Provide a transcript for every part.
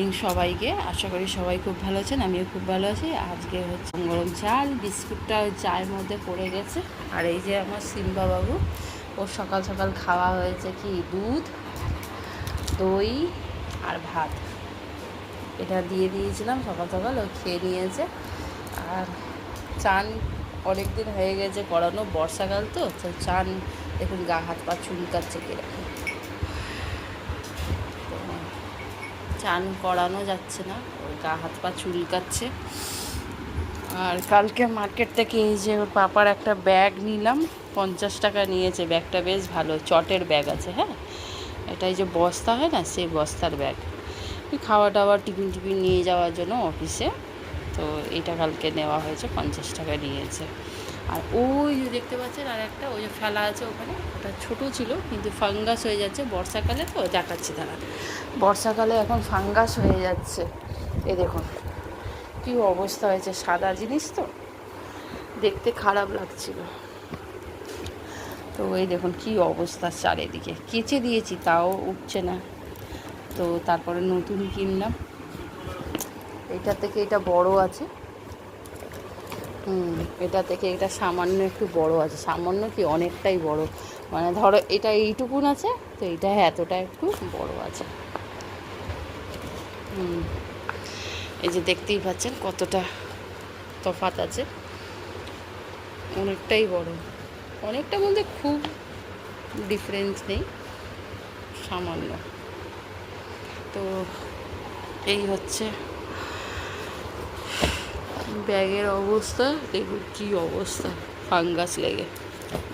Morning সবাইকে। আশা করি সবাই খুব ভালো আছেন, আমিও খুব ভালো আছি। আজকে হচ্ছে গরম চাল বিস্কুটটা ওই চায়ের মধ্যে পড়ে গেছে। আর এই যে আমার সিম্বা বাবু ওর সকাল সকাল খাওয়া হয়েছে কি? দুধ, দই আর ভাত। এটা দিয়ে দিয়েছিলাম, সকাল সকাল ও খেয়ে নিয়েছে। আর চান অনেক দিন হয়ে গেছে করানো, বর্ষাকাল তো চান দেখুন গা হাত পা চুলকাচ্ছে কীরকম তো চান করানো যাচ্ছে না, ওর গা হাত পা চুলকাচ্ছে। আর কালকে মার্কেট থেকে এই যে ওর পাপার একটা ব্যাগ নিলাম, পঞ্চাশ টাকা নিয়েছে ব্যাগটা বেশ ভালো, চটের ব্যাগ আছে হ্যাঁ? এটা এই যে বস্তা হয় না, সেই বস্তার ব্যাগ খাওয়া দাওয়া টিফিন টিফিন নিয়ে যাওয়ার জন্য অফিসে তো এটা কালকে নেওয়া হয়েছে, পঞ্চাশ টাকা নিয়েছে। আর ওই যে দেখতে পাচ্ছেন আর একটা, ওই যে ফেলা আছে ওখানে, ওটা ছোটো ছিল, কিন্তু ফাঙ্গাস হয়ে যাচ্ছে বর্ষাকালে তো, দেখাচ্ছি তারা। বর্ষাকালে এখন ফাঙ্গাস হয়ে যাচ্ছে। এ দেখুন, কী অবস্থা হয়েছে, সাদা জিনিস তো? দেখতে খারাপ লাগছিল। তো এই দেখুন, কী অবস্থা চারিদিকে। কেচে দিয়েছি, তাও উঠছে না। তো তারপরে নতুন কিনলাম। এটা থেকে এটা বড় আছে। এটা থেকে এটা সামান্য একটু বড় আছে। সামান্য কি অনেকটাই বড়। মানে ধরো এটা এইটুকুন আছে, তো এটা এতটা একটু বড় আছে। এই যে দেখতেই পাচ্ছেন কতটা তফাত আছে। অনেকটাই বড়। অনেকটা বলতে খুব ডিফারেন্স নেই, সামান্য। তো এই হচ্ছে ব্যাগের অবস্থা দেখুন কী অবস্থা ফাঙ্গাস লেগে।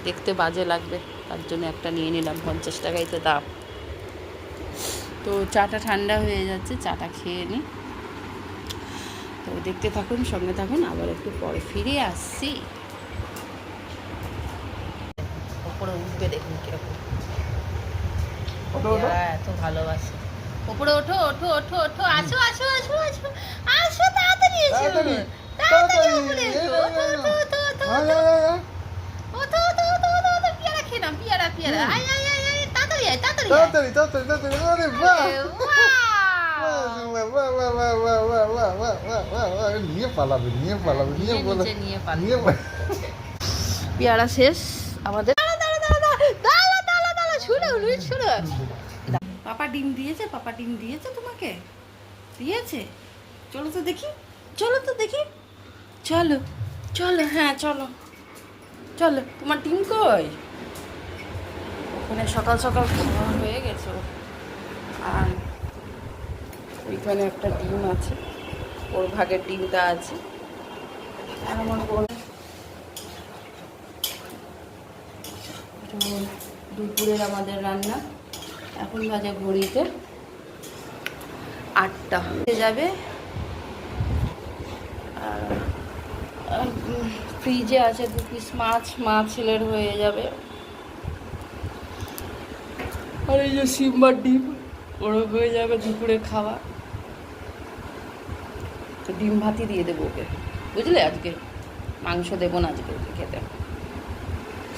দেখতে বাজে লাগবে তার জন্য একটা নিয়ে নিলাম পঞ্চাশ টাকাই তো দাম। তো চাটা ঠান্ডা হয়ে যাচ্ছে চাটা খেয়ে নিই তো দেখতে থাকুন সঙ্গে থাকুন আবার একটু পরে ফিরে আসছি। ওপরে উঠবে দেখুন কীরকম। পেয়ারা এত ভালোবাসে। ওপরে ওঠো ওঠো ওঠো ওঠো আসো আসো আসো আসো আসো তাড়াতাড়ি এসো। তাড়াতাড়ি, তাড়াতাড়ি তাড়াতাড়ি, ওপরে এসো এই, ওঠো ওঠো ওঠো ওঠো ওঠো আয়, আয়, ওঠো ওঠো ওঠো ওঠো ওঠো পেয়ারা খেয়ে নাও পেয়ারা পেয়ারা আয় আয় আয় আয় তাড়াতাড়ি আয় তাড়াতাড়ি তাড়াতাড়ি তাড়াতাড়ি তাড়াতাড়ি আরে বাহ নিয়ে পালাবে নিয়ে পালাবে নিয়ে পালাবে নিয়ে পালাবে। পেয়ারা শেষ আমাদের শুনো শুনো পাপা ডিম দিয়েছে পাপা ডিম দিয়েছে তোমাকে দিয়েছে চলো তো দেখি চলো তো দেখি চলো চলো হ্যাঁ চলো। চলো, তোমার ডিম কই? ওখানে সকাল সকাল খাওয়া হয়ে গেছে। আর ওইখানে একটা ডিম আছে, ওর ভাগের ডিমটা আছে। আর আমার বোন দুপুরের আমাদের রান্না। এখন বাজে ঘড়িতে আটটা। হয়ে যাবে। আর ফ্রিজে আছে দু পিস মাছ, মা ছেলের হয়ে যাবে। আর এই যে সিম্বার ডিম, ওরও হয়ে যাবে দুপুরে খাওয়া তো ডিম ভাতই দিয়ে দেবো ওকে। বুঝলে আজকে? মাংস দেবো না আজকে ওকে খেতে।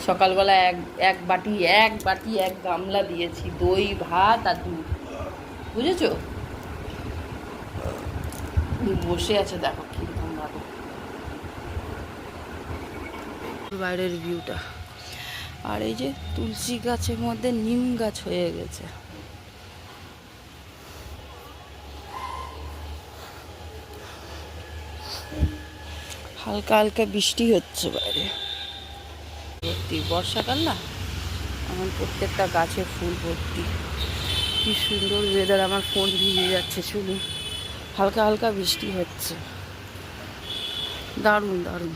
সকালবেলা এক এক বাটি এক বাটি, এক গামলা দিয়েছি, দই, ভাত আর দুধ। বুঝেছ? বসে আছে, দেখো কীরকম বাইরের ভিউটা আর এই যে তুলসী গাছের মধ্যে নিম গাছ হয়ে গেছে। হালকা হালকা বৃষ্টি হচ্ছে বাইরে। ভর্তি। বর্ষাকাল না? আমার প্রত্যেকটা গাছে ফুল ভর্তি। কি সুন্দর ওয়েদার আমার ফোন ভিজে যাচ্ছে শুনে। হালকা হালকা বৃষ্টি হচ্ছে। দারুণ দারুণ।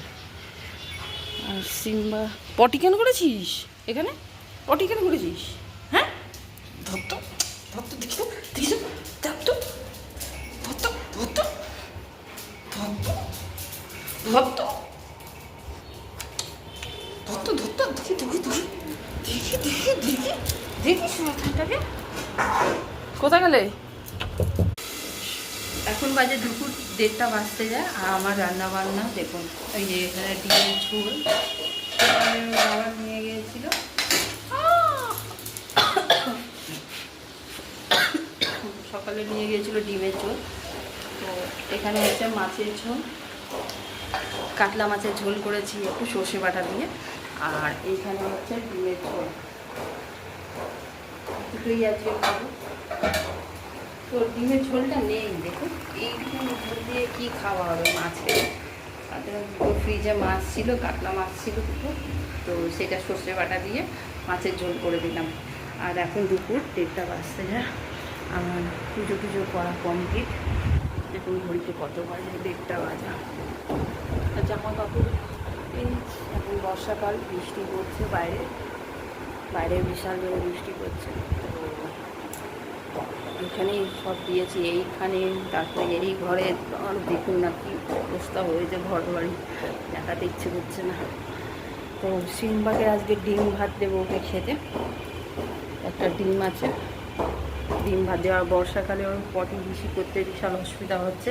আর সিম্বা। পটি কেন করেছিস? এখানে? পটি কেন করেছিস? হ্যাঁ? ধরতো ধরতো দেখি তো দেখি তো ধরতো ধরতো ধরতো ধরতো ধরতো ধরতো ধরতো দেখি দেখি দেখি দেখি দেখি দেখি দেখি শয়তানটাকে কোথায় গেলে? এখন বাজে দুপুর। দেড়টা বাজতে যায় আর আমার রান্না বান্না দেখুন ওই যে এখানে ডিমের ঝোল। বাবা নিয়ে গিয়েছিল। সকালে সকালে নিয়ে গিয়েছিল ডিমের ঝোল। তো এখানে হচ্ছে মাছের ঝোল। কাতলা মাছের ঝোল করেছি একটু সর্ষে বাটা দিয়ে। আর এইখানে হচ্ছে ডিমের ঝোল। দুটোই আজকে খাব। তো ডিমের ঝোলটা নেই, দেখুন। এইখানে ঝোল দিয়ে কী খাওয়া হবে তাদের দুটো ফ্রিজে মাছ ছিল, কাতলা মাছ ছিল দুটো। তো সেটা সর্ষে বাটা দিয়ে মাছের ঝোল করে দিলাম। আর এখন দুপুর দেড়টা বাজতে যায়। আমার পুজো পুজো করা কমপ্লিট এখন ঘড়িতে কত বাজে, দেড়টা বাজা। আর জামা কাপড় এই এখন বর্ষাকাল, বৃষ্টি পড়ছে বাইরে। বাইরে বিশাল জোরে বৃষ্টি পড়ছে। এখানেই সব দিয়েছি, এইখানে, তারপরে এই ঘরে আর দেখুন না কি অবস্থা হয়েছে ঘর বাড়ি দেখাতে ইচ্ছে করছে না। তো সিমবাকে আজকে ডিম ভাত দেবো ওকে খেতে। একটা ডিম আছে, ডিম ভাত দেওয়া। বর্ষাকালে ওর পটি বেশি করতে বিশাল অসুবিধা হচ্ছে।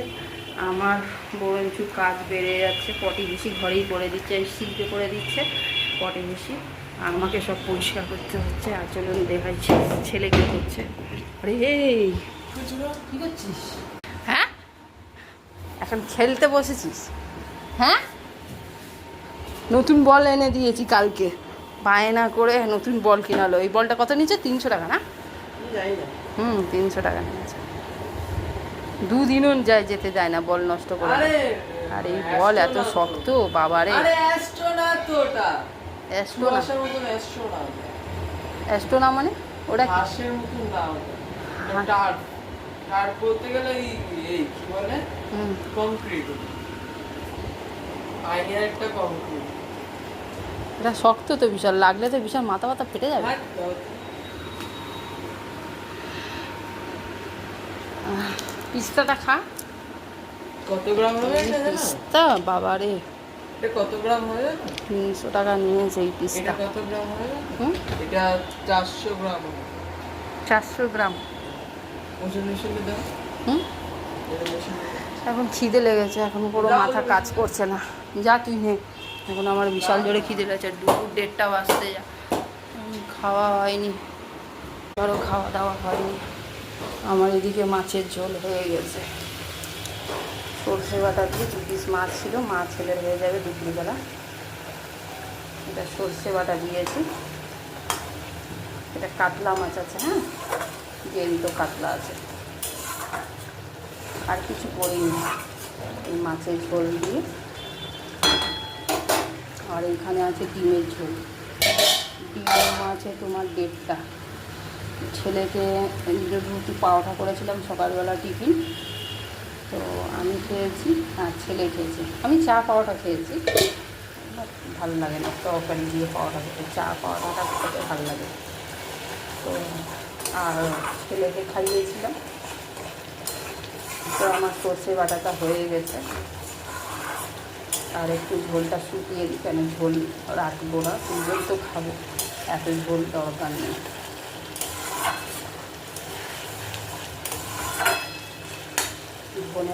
আমার বরঞ্চ কাজ বেড়ে যাচ্ছে, পটি বেশি ঘরেই করে দিচ্ছে, শিল্পে করে দিচ্ছে, পটি বেশি। আর আমাকে সব পরিষ্কার করতে হচ্ছে আর চলুন দেখাচ্ছি ছেলে কী করছে। আরে কি করছিস হ্যাঁ? এখন খেলতে বসেছিস? হ্যাঁ? নতুন বল এনে দিয়েছি কালকে। বায়না করে নতুন বল কিনালো। এই বলটা কত নিচ্ছে তিনশো টাকা না? হুম তিনশো টাকা নিয়েছে। দুদিনও যায় যেতে দেয় না বল নষ্ট করে আরে এই বল এত শক্ত বাবারে। অ্যাস্ট্রোনা অ্যাস্ট্রোনা মানে? ওটা না ওটা। বলতে গেলে এই কি বলে? কংক্রিট। একটা কংক্রিট। এটা শক্ত তো বিশাল লাগলে তো বিশাল মাথা মাথা ফেটে যাবে। হ্যাঁ পিস্তাটা খা। কত গ্রাম হবে পিস্তা বাবারে। কত গ্রাম জানো? তিনশো টাকা নিয়েছে এই পিসটা কত গ্রাম এটা চারশো গ্রাম চারশো গ্রাম। ওজন হিসেবে দাও। হুম। এখন খিদে লেগেছে এখন পুরো মাথা কাজ করছে না। যা তুই নে এখন আমার বিশাল জোরে খিদে লেগেছে দুপুর দেড়টা বাজতে যা। খাওয়া হয়নি। আরও খাওয়া দাওয়া হয়নি। আমার এদিকে মাছের ঝোল হয়ে গেছে। সর্ষে বাটা দিয়ে দু পিস মাছ ছিল, মা ছেলের হয়ে যাবে দুপুরবেলা। এটা সর্ষে বাটা দিয়েছি। এটা কাতলা মাছ আছে হ্যাঁ? জ্যান্ত কাতলা আছে। আর কিছু করিনি এই মাছের ঝোল দিয়ে। আর এখানে আছে ডিমের ঝোল। ডিম আছে তোমার দেড়টা। ছেলেকে রুটি পাওয়াটা করেছিলাম সকালবেলা টিফিন। তো আমি খেয়েছি আর ছেলে খেয়েছে। আমি চা পাওয়াটা খেয়েছি। ভালো লাগে না, তরকারি দিয়ে পাওয়াটা খেতে। চা পাওয়াটা খেতে ভালো লাগে। তো আর ছেলেকে খাইয়েছিলাম। তো আমার সর্ষে বাটাটা হয়ে গেছে। আর একটু ঝোলটা শুকিয়ে দিই কেন ঝোল রাখব না দুজন তো খাব। এত ঝোল দরকার নেই।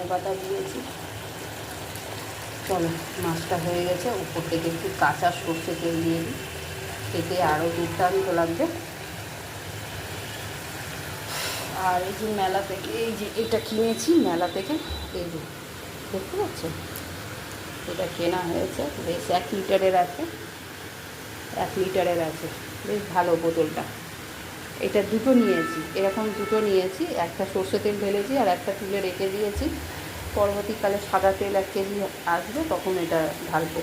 পাতা দিয়েছি। চলো, মাছটা হয়ে গেছে। উপর থেকে একটু কাঁচা সর্ষে তেল দিয়ে দিই। খেতে আরও দুর্দান্ত লাগবে। আর এই যে মেলা থেকে এই যে এটা কিনেছি মেলা থেকে। এই যে, দেখতে পাচ্ছেন এটা কেনা হয়েছে। বেশ এক লিটারের আছে। এক লিটারের আছে। বেশ ভালো বোতলটা। এটা দুটো নিয়েছি। এরকম দুটো নিয়েছি। একটা সর্ষে তেল ঢেলেছি আর একটা তুলে রেখে দিয়েছি। পরবর্তীকালে সাদা তেল এক কেজি আসবে, তখন এটা ঢালবো।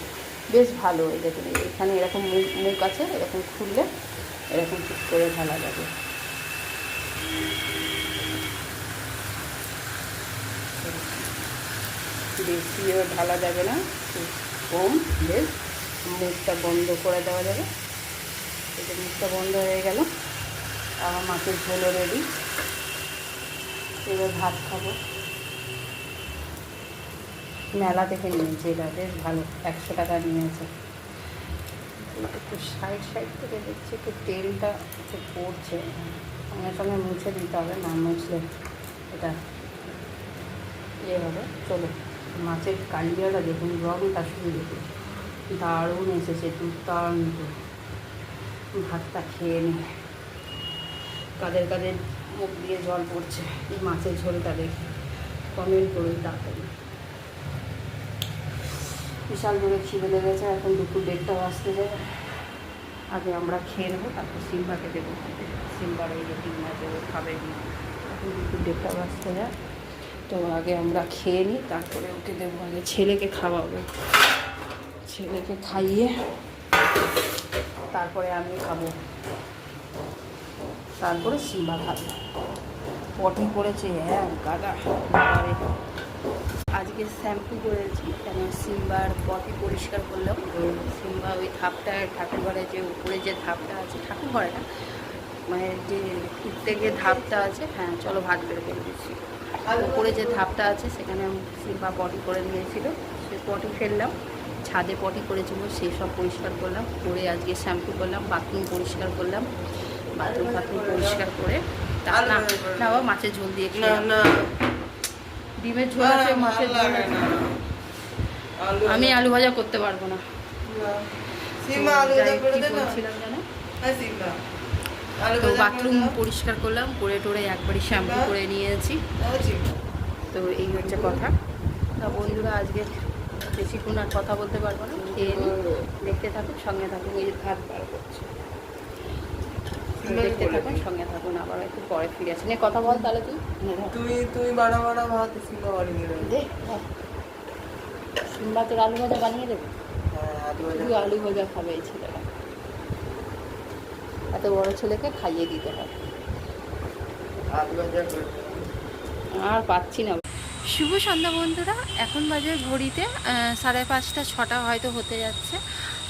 বেশ ভালো, এই দেখুন এখানে এরকম মুখ মুখ আছে, এরকম খুললে এরকম ঠিক করে ঢালা যাবে। বেশিও ঢালা যাবে না কম, বেশ। মুখটা বন্ধ করে দেওয়া যাবে। এটা মুখটা বন্ধ হয়ে গেল আমার মাছের ঝোলও রেডি এবার ভাত খাব। মেলা থেকে নিয়েছে, এটা বেশ ভালো, একশো টাকা নিয়েছে। একটু সাইড সাইড থেকে দেখছি, একটু তেলটা একটু পড়ছে, সঙ্গে সঙ্গে মুছে দিতে হবে, না মুছলে এটা ইয়ে হবে। চলো, মাছের কালিয়াটা দেখুন, রঙটা শুধু দেখুন। দারুণ এসেছে, দুর্দান্ত। ভাতটা খেয়ে নি। কাদের কাদের মুখ দিয়ে জল পড়ছে, এই মাছের ঝোলটা দেখে। কমেন্ট করুন তাড়াতাড়ি। বিশাল করে খিদে লেগেছে, এখন দুপুর দেড়টা বাজতে যায়। আগে আমরা খেয়ে নেব, তারপর সিম্বাকে দেবো সিম্বার যে ডিম আছে ও খাবে না এখন দুপুর দেড়টা বাজতে যায়। তো আগে আমরা খেয়ে নিই, তারপরে ওকে দেবো আগে। ছেলেকে খাওয়াবো। ছেলেকে খাইয়ে তারপরে আমি খাব। তারপরে সিম্বা খাবে। পটি করেছে হ্যাঁ গাদা। আজকে শ্যাম্পু করেছি কেন সিম্বার পটি পরিষ্কার করলাম। সিম্বা ওই ধাপটায় ঠাকুর ঘরে যে উপরে যে ধাপটা আছে ঠাকুর ঘরে না মানে যে উঠতে গিয়ে ধাপটা আছে হ্যাঁ চলো ভাত বের করে দিচ্ছি। উপরে যে ধাপটা আছে সেখানে সিম্বা পটি করে নিয়েছিল সে পটি ফেললাম ছাদে পটি করেছিল সেই সব পরিষ্কার করলাম করে আজকে শ্যাম্পু করলাম বাথরুম পরিষ্কার করলাম বাথরুম ফাথরুম পরিষ্কার করে তা না বাবা মাছের ঝোল দিয়ে খেলাম। ডিমের ঝোল আছে মাছের ঝোল আমি আলু ভাজা করতে পারব না। জানো? হ্যাঁ তো বাথরুম পরিষ্কার করলাম করে টোরে একবারই শ্যাম্পু করে নিয়েছি। তো এই হচ্ছে কথা। তা বন্ধুরা আজকে বেশিক্ষণ আর কথা বলতে পারব না। খেয়ে দেখতে থাকুন সঙ্গে থাকুন এই ভাত বার করছে। দেখতে থাকুন সঙ্গে থাকুন আবার একটু পরে ফিরে আসেন এ কথা বল তাহলে তুই। তুই তুই বাড়া বাড়া ভাত সিমা বানিয়ে দেবে। সিম্বা তোর আলু ভাজা বানিয়ে দেবে? হ্যাঁ আলু ভাজা। শুধু আলু ভাজা খাবে এই ছেলেটা। এত বড় ছেলেকে খাইয়ে দিতে হবে আলু ভাজা আর পাচ্ছি না। শুভ সন্ধ্যা বন্ধুরা এখন বাজে ঘড়িতে আহ, সাড়ে পাঁচটা ছটা হয়তো হতে যাচ্ছে।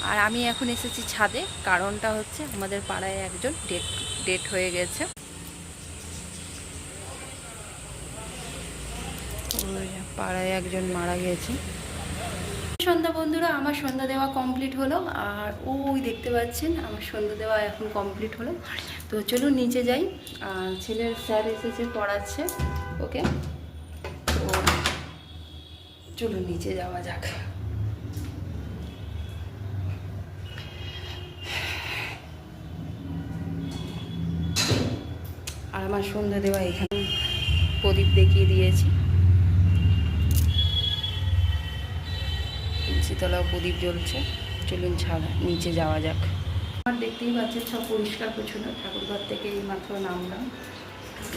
আর আমি এখন এসেছি ছাদে। কারণটা হচ্ছে আমাদের পাড়ায় একজন ডেট ডেট হয়ে গেছে। পাড়ায় একজন মারা গেছে। সন্ধ্যা বন্ধুরা, আমার সন্ধ্যা দেওয়া কমপ্লিট হলো। আর ওই দেখতে পাচ্ছেন, আমার সন্ধ্যা দেওয়া এখন কমপ্লিট হলো। তো চলুন নিচে যাই। আর ছেলের স্যার এসেছে, পড়াচ্ছে। ওকে? তো চলুন নিচে যাওয়া যাক। আমার সন্ধ্যা দেওয়া এখানে প্রদীপ দেখিয়ে দিয়েছি। তুলসীতলাও প্রদীপ জ্বলছে। চলুন ছাড়া নিচে যাওয়া যাক। আমার দেখতেই পাচ্ছেন সব পরিষ্কার পরিচ্ছন্ন। ঠাকুরঘর থেকে এই মাত্র নামলাম।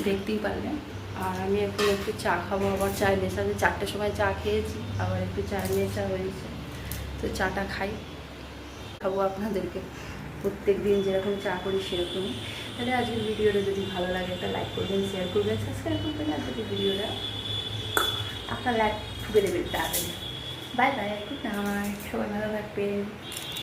দেখতেই পারলেন। আর আমি এখন একটু চা খাব। আবার চায়ের নেশা যে চারটের সময় চা খেয়েছি। আবার একটু চা চায়ের নেশা হয়েছে। তো চাটা খাই। খাব আপনাদেরকে। প্রত্যেক দিন যেরকম চা করি সেরকমই। তাহলে আজকের ভিডিওটা যদি ভালো লাগে, একটা লাইক করবেন শেয়ার করবেন সাবস্ক্রাইব করবেন, আর যদি ভিডিওটা আপনার লাইক বেড়ে বেড়ে বাই বাই গুড নাইট সবাই ভালো থাকবেন।